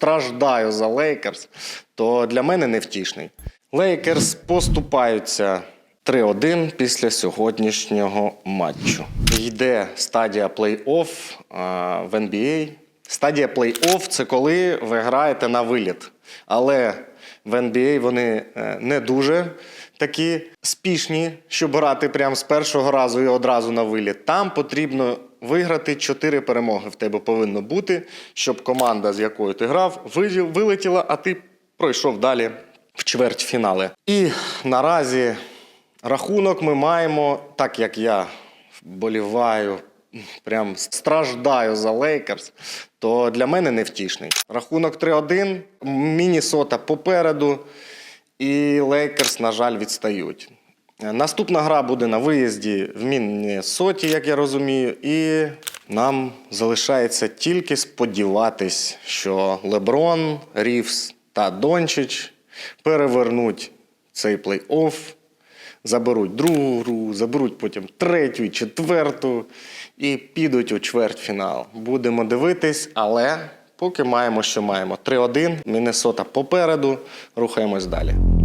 страждаю за Лейкерс, то для мене невтішний. Лейкерс поступаються 3-1 після сьогоднішнього матчу. Йде стадія плей-офф в NBA. Стадія плей-офф це коли ви граєте на виліт. Але в NBA вони е, не дуже такі спішні, щоб грати прямо з першого разу і одразу на виліт. Там потрібно виграти чотири перемоги. В тебе повинно бути, щоб команда, з якою ти грав, вилетіла, а ти пройшов далі в чвертьфінали. І наразі рахунок ми маємо, так як я боліваю, прям страждаю за Лейкерс, то для мене невтішний. Рахунок 3-1, Мінісота попереду, і Лейкерс, на жаль, відстають. Наступна гра буде на виїзді в Міннесоті, як я розумію, і нам залишається тільки сподіватись, що Леброн, Рівс та Дончич перевернуть цей плей-офф, заберуть другу гру, заберуть потім третю четверту і підуть у чвертьфінал. Будемо дивитись, але поки маємо, що маємо. 3-1, Міннесота попереду, рухаємось далі.